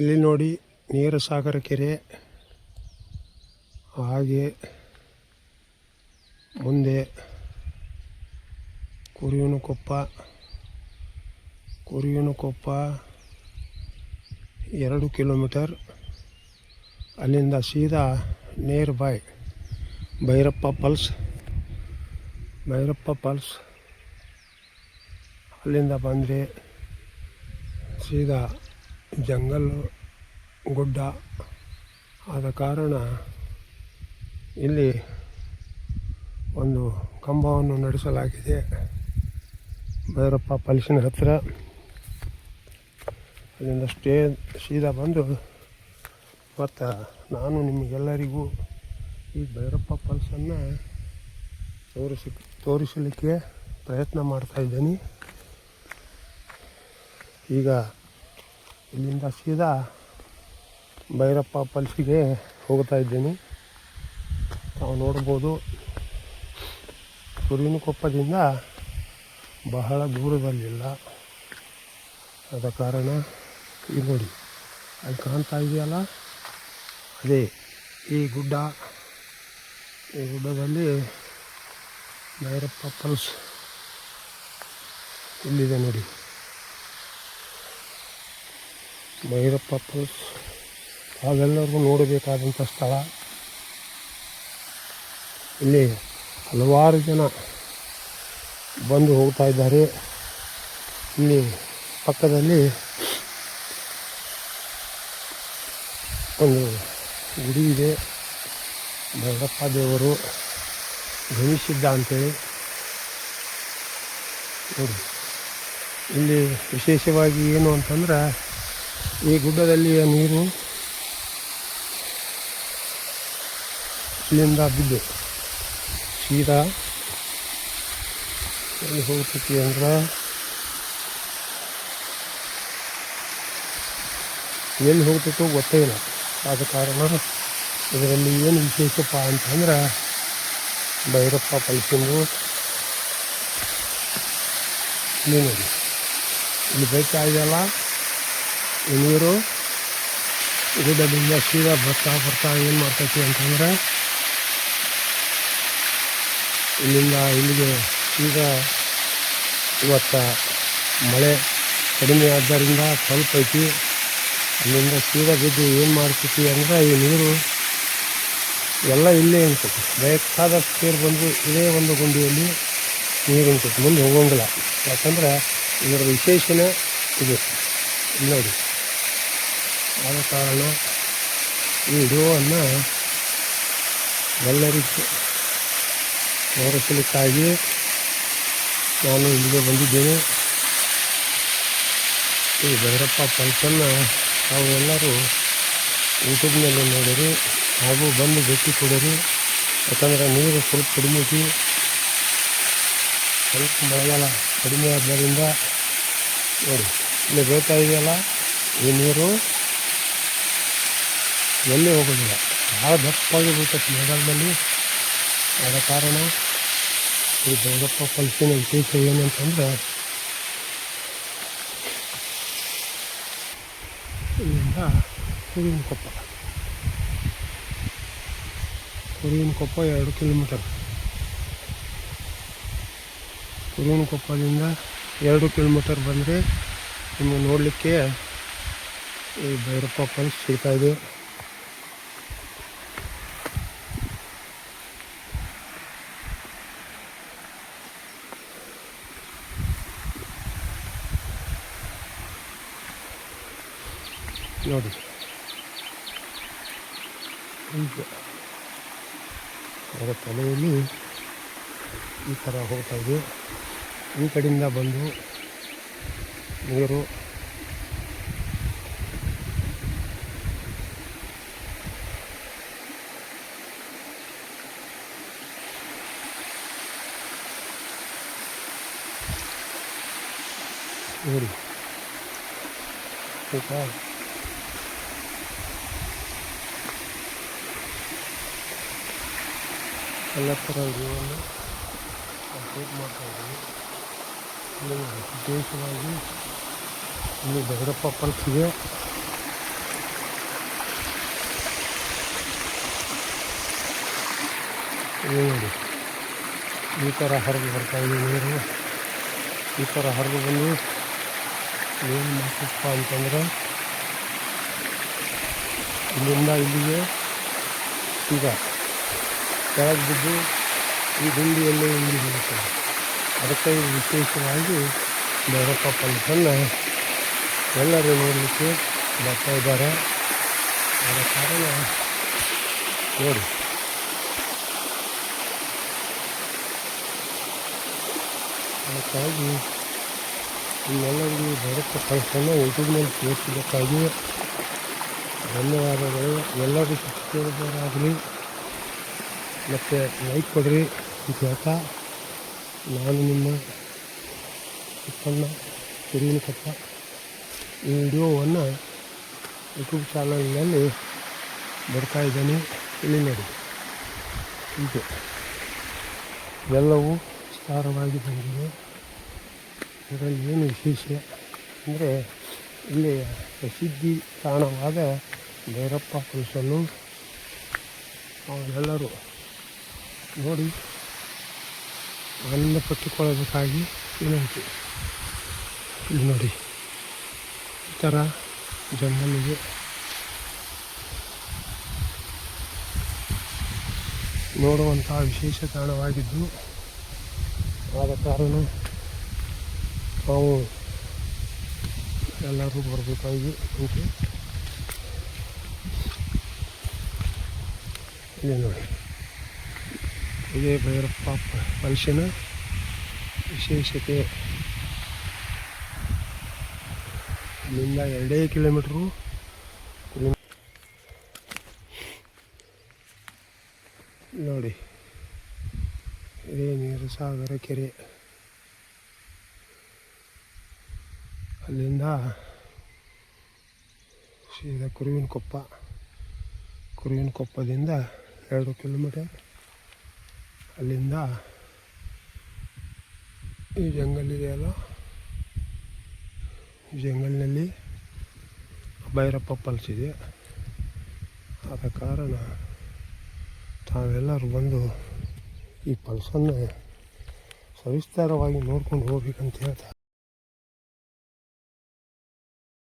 ಇಲ್ಲಿ ನೋಡಿ ನೀರ ಸಾಗರ ಕೆರೆ. ಹಾಗೆ ಮುಂದೆ ಕುರಿಯನ ಕೊಪ್ಪ ಕುರಿಯನ ಕೊಪ್ಪ ಎರಡು ಕಿಲೋಮೀಟರ್. ಅಲ್ಲಿಂದ ಸೀದಾ ನೇರ್ ಬಾಯ್ ಭೈರಪ್ಪ ಪಲ್ಸ್. ಭೈರಪ್ಪ ಪಲ್ಸ್. ಅಲ್ಲಿಂದ ಬಂದರೆ ಸೀದಾ ಜಂಗಲ್ಲು ಗುಡ್ಡ ಆದ ಕಾರಣ ಇಲ್ಲಿ ಒಂದು ಕಂಬವನ್ನು ನಡೆಸಲಾಗಿದೆ. ಭೈರಪ್ಪ ಪಲ್ಸಿನ ಹತ್ತಿರ ಅಲ್ಲಿಂದ ಸ್ಟೇ ಸೀದಾ ಬಂದು ಮತ್ತು ನಾನು ನಿಮಗೆಲ್ಲರಿಗೂ ಈ ಭೈರಪ್ಪ ಪಲ್ಸನ್ನು ತೋರಿಸಿ ತೋರಿಸಲಿಕ್ಕೆ ಪ್ರಯತ್ನ ಮಾಡ್ತಾ ಇದ್ದೀನಿ. ಈಗ ಇಲ್ಲಿಂದ ಸೀದಾ ಭೈರಪ್ಪ ಪಲ್ಸಿಗೆ ಹೋಗ್ತಾ ಇದ್ದೀನಿ. ನಾವು ನೋಡ್ಬೋದು ಕೊಪ್ಪದಿಂದ ಬಹಳ ದೂರದಲ್ಲಿಲ್ಲ. ಆದ ಕಾರಣ ಈ ನೋಡಿ, ಅಲ್ಲಿ ಕಾಣ್ತಾ ಇದೆಯಲ್ಲ? ಅದೇ, ಈ ಗುಡ್ಡ, ಈ ಗುಡ್ಡದಲ್ಲಿ ಭೈರಪ್ಪ ಪಲ್ಸ್ ಇಲ್ಲಿದೆ ನೋಡಿ. ಭೈರಪ್ಪ ಪಲ್ಸ್ ತಾವೆಲ್ಲರಿಗೂ ನೋಡಬೇಕಾದಂಥ ಸ್ಥಳ. ಇಲ್ಲಿ ಹಲವಾರು ಜನ ಬಂದು ಹೋಗ್ತಾ ಇದ್ದಾರೆ. ಇಲ್ಲಿ ಪಕ್ಕದಲ್ಲಿ ಒಂದು ಗುಡಿ ಇದೆ. ಭೈರಪ್ಪ ದೇವರು ಜನಿಸಿದ್ದ ಅಂತೇಳಿ ನೋಡಿ. ಇಲ್ಲಿ ವಿಶೇಷವಾಗಿ ಏನು ಅಂತಂದ್ರೆ ಈ ಗುಡ್ಡದಲ್ಲಿಯ ನೀರು ಇಲ್ಲಿಂದ ಬಿದ್ದು ಸೀದಾ ಎಲ್ಲಿ ಹೋಗ್ತೈತಿ ಅಂದ್ರೆ ಎಲ್ಲಿ ಹೋಗ್ತೈತೋ ಗೊತ್ತೇ ಇಲ್ಲ. ಆದ ಕಾರಣ ಇದರಲ್ಲಿ ಏನು ವಿಶೇಷಪ್ಪ ಅಂತಂದ್ರೆ ಭೈರಪ್ಪ ಪಲ್ಸಿಂದು ಇಲ್ಲಿ ನೋಡಿ. ಇಲ್ಲಿ ಬೇಕಾ ಇದೆಯಲ್ಲ ಈ ನೀರು ಗುಡ್ಡದಿಂದ ಸೀದಾ ಬರ್ತಾ ಬರ್ತಾ ಏನು ಮಾಡ್ತೈತಿ ಅಂತಂದರೆ, ಇಲ್ಲಿಂದ ಇಲ್ಲಿಗೆ ಈಗ ಇವತ್ತು ಮಳೆ ಕಡಿಮೆ ಆದ್ದರಿಂದ ಸ್ವಲ್ಪ ಐತಿ. ಅಲ್ಲಿಂದ ಸೀದಾ ಬಿದ್ದು ಏನು ಮಾಡ್ತೈತಿ ಅಂದರೆ ಈ ನೀರು ಎಲ್ಲ ಇಲ್ಲೇ ಅನ್ಸುತ್ತೆ ಬೇಕಾದಷ್ಟು ಸೇರಿ ಬಂದು ಇದೇ ಒಂದು ಗುಂಡಿಯಲ್ಲಿ ನೀರು ಅನ್ಸುತ್ತೆ ಮುಂದೆ ಹೋಗೋಂಗಿಲ್ಲ. ಯಾಕಂದ್ರೆ ಇದರ ವಿಶೇಷನೇ ಇದು. ನೋಡಿ. ಆದ ಕಾರಣ ಈ ವಿಡಿಯೋವನ್ನು ಎಲ್ಲರಿಗೂ ತೋರಿಸಲಿಕ್ಕಾಗಿ ನಾನು ಇಲ್ಲಿಗೆ ಬಂದಿದ್ದೇನೆ. ಈ ಭೈರಪ್ಪ ಪಲ್ಸನ್ನು ನಾವು ಎಲ್ಲರೂ ಯೂಟ್ಯೂಬ್ನಲ್ಲಿ ನೋಡಿರಿ, ಹಾಗೂ ಬಂದು ಭೇಟಿ ಕೊಡಿರಿ. ಯಾಕಂದರೆ ನೀರು ಸ್ವಲ್ಪ ಕಡಿಮೆ ಐತಿ. ಸ್ವಲ್ಪ ಮಳೆಗಾಲ ಕಡಿಮೆ ಆದ್ದರಿಂದ ನೋಡಿ, ಇಲ್ಲಿ ಬೇಕಾಗಿದೆಯಲ್ಲ, ಈ ನೀರು ಎಲ್ಲಿ ಹೋಗೋದಿಲ್ಲ. ಭಾಳ ದಪ್ಪಾಗಿ ಬೀಳ್ತೈತೆ ಮಳೆಗಾಲದಲ್ಲಿ. ಆದ ಕಾರಣ ಈ ಬೆಂಗಪ್ಪ ಪಲ್ಸಿನ ವಿಶೇಷ ಏನಂತಂದ್ರೆ ಇಲ್ಲಿಂದ ಕುರಿನ ಕೊಪ್ಪ ಕುರಿನ ಕೊಪ್ಪ ಎರಡು ಕಿಲೋಮೀಟರ್. ಕುರಿನ ಕೊಪ್ಪದಿಂದ ಎರಡು ಕಿಲೋಮೀಟರ್ ಬಂದರೆ ನಿಮಗೆ ನೋಡಲಿಕ್ಕೆ ಈ ಭೈರಪ್ಪ ಫಲ್ಸ್ ಸಿಗ್ತಾ ನೋಡಿ. ಈಗ ಅದರ ತಲೆಯಲ್ಲಿ ಈ ಥರ ಹೋಗ್ತಾ ಇದೆ. ಈ ಕಡೆಯಿಂದ ಬಂದು ನೀರು ನೋಡಿ ಎಲ್ಲ ಥರ ಹೂವನ್ನು ಶೂಟ್ ಮಾಡ್ತಾಯಿದ್ದೀವಿ ಇಲ್ಲಿ ವಿಶೇಷವಾಗಿ ಇಲ್ಲಿ ಭೈರಪ್ಪ ಪಲ್ಸಿಗೆ ನೋಡಿ ಈ ಥರ ಹರಿದು ಬರ್ತಾಯಿದೆ ನೀರು ಈ ಥರ ಹರಿದು ಬಂದು ಏನು ಮಾಡ್ತಪ್ಪ ಅಂತಂದರೆ ಇಲ್ಲಿಂದ ಇಲ್ಲಿಗೆ ಈಗ ಕೆಳಗೆ ಬಿದ್ದು ಈ ಗುಂಡಿಯಲ್ಲೇ ಹಿಂಡಿ ಬೀಳುತ್ತದೆ ಅದಕ್ಕೆ ಇದು ವಿಶೇಷವಾಗಿ ಭೈರಪ್ಪ ಪಂಚನ್ನು ಎಲ್ಲರೂ ನೋಡಲಿಕ್ಕೆ ಬರ್ತಾ ಇದ್ದಾರೆ. ಆದ ಕಾರಣ ನೋಡಿ. ಅದಕ್ಕಾಗಿ ನಿಮ್ಮೆಲ್ಲರಿಗೂ ಭೈರಪ್ಪ ಯೂಟ್ಯೂಬ್ ಮೇಲೆ ತೋರಿಸಬೇಕಾಗಿ ಧನ್ಯವಾದಗಳು. ಎಲ್ಲರಿಗೂ ಸಬ್ಸ್ಕ್ರೈಬರಾಗಲಿ ಮತ್ತು ಲೈಕ್ ಕೊಡ್ರಿ ಅಂತ ಹೇಳ್ತಾ ನಾನು ನಿಮ್ಮ ಕುರಿನ ಕಪ್ಪ. ಈ ವಿಡಿಯೋವನ್ನು ಯೂಟ್ಯೂಬ್ ಚಾನಲ್ನಲ್ಲಿ ಬರ್ತಾಯಿದ್ದೇನೆ ಇಲ್ಲಿ ನೋಡಿ. ಹೀಗೆ. ಎಲ್ಲವೂ ವಿಸ್ತಾರವಾಗಿ ಬಂದಿದೆ. ಇದರಲ್ಲಿ ಏನು ವಿಶೇಷ? ಅಂದರೆ ಇಲ್ಲಿ ಪ್ರಸಿದ್ಧಿ ತಾಣವಾದ ಭೈರಪ್ಪ ಪುರುಷನು ಅವರೆಲ್ಲರೂ ನೋಡಿ. ಆನಂದ ಪಟ್ಟುಕೊಳ್ಳಬೇಕಾಗಿ ವಿನಂತಿ. ಇಲ್ಲಿ ನೋಡಿ. ಈ ಥರ ಜಂಗಲಿಗೆ ನೋಡುವಂತಹ ವಿಶೇಷ ತಾಣವಾಗಿದ್ದು, ಆದ ಕಾರಣ ನಾವು ಎಲ್ಲರೂ ಬರಬೇಕಾಗಿ ಉಂಟು ಇಲ್ಲಿ ನೋಡಿ. ಇದೇ ಭೈರಪ್ಪ ಫಂಕ್ಷನ ವಿಶೇಷತೆ. ಇಲ್ಲಿಂದ ಎರಡೇ ಕಿಲೋಮೀಟ್ರು. ನೋಡಿ ಇದೇ ನೀರು ಸಾಗರ ಕೆರೆ. ಅಲ್ಲಿಂದ ಸೀದಾ ಕುರುವಿನ ಕೊಪ್ಪ ಕುರುವಿನ ಕೊಪ್ಪದಿಂದ ಎರಡು ಕಿಲೋಮೀಟರ್. ಅಲ್ಲಿಂದ ಈ ಜಂಗಲ್ ಇದೆಯಲ್ಲ ಈ ಜಂಗಲ್ನಲ್ಲಿ ಭೈರಪ್ಪ ಪಲ್ಸ್ ಇದೆ. ಆದ ಕಾರಣ ತಾವೆಲ್ಲರೂ ಬಂದು ಈ ಪಲ್ಸನ್ನು ಸವಿಸ್ತಾರವಾಗಿ ನೋಡ್ಕೊಂಡು ಹೋಗ್ಬೇಕಂತ ಹೇಳ್ತಾ